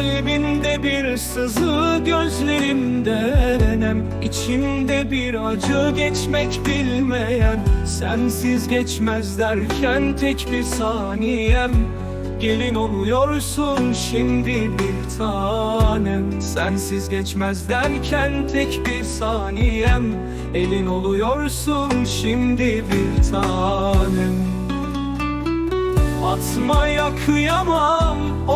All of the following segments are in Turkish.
Kalbinde bir sızı gözlerimde nem İçimde bir acı geçmek bilmeyen Sensiz geçmez derken tek bir saniyem. Gelin oluyorsun şimdi bir tanem. Sensiz geçmez derken tek bir saniyem. Elin oluyorsun şimdi bir tanem. Atmaya kıyamam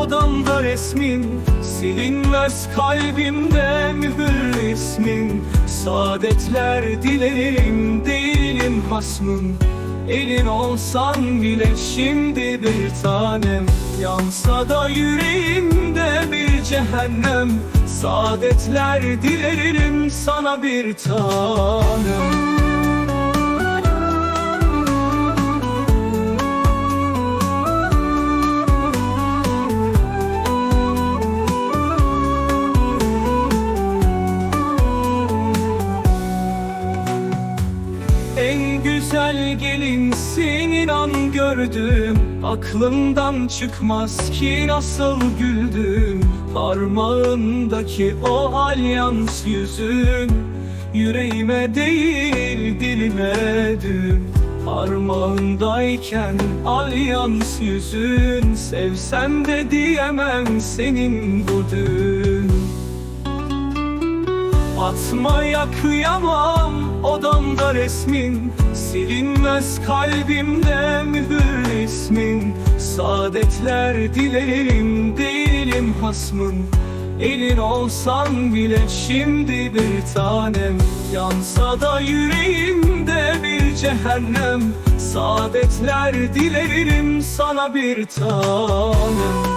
odamda resmin Silinmez kalbimde mühür ismin Saadetler dilerim değilim hasmın Elin olsan bile şimdi bir tanem. Yansa da yüreğimde bir cehennem. Saadetler dilerim sana bir tanem güzel gelinsin inan gördüm. Aklımdan çıkmaz ki nasıl güldüm. Parmağındaki o alyans yüzün Yüreğime değil dilime dün Parmağındayken alyans yüzün. Sevsem de diyemem senin bu dün. Atmaya kıyamam odamda resmin Silinmez kalbimde mühür ismin. Saadetler dilerim değilim hasmın. Elin olsan bile şimdi bir tanem. Yansa da yüreğimde bir cehennem. Saadetler dilerim sana bir tanem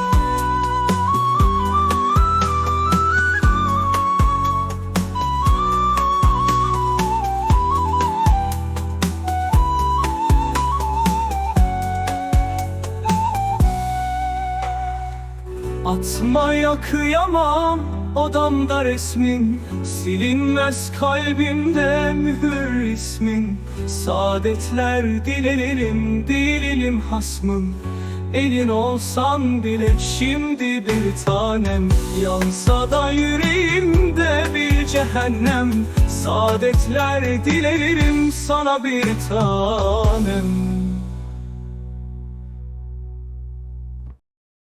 Atmaya kıyamam odamda resmin. Silinmez kalbimde mühür ismin. Saadetler dilerim dilerim hasmın Elin olsan bile şimdi bir tanem. Yansa da yüreğimde bir cehennem. Saadetler dilerim sana bir tanem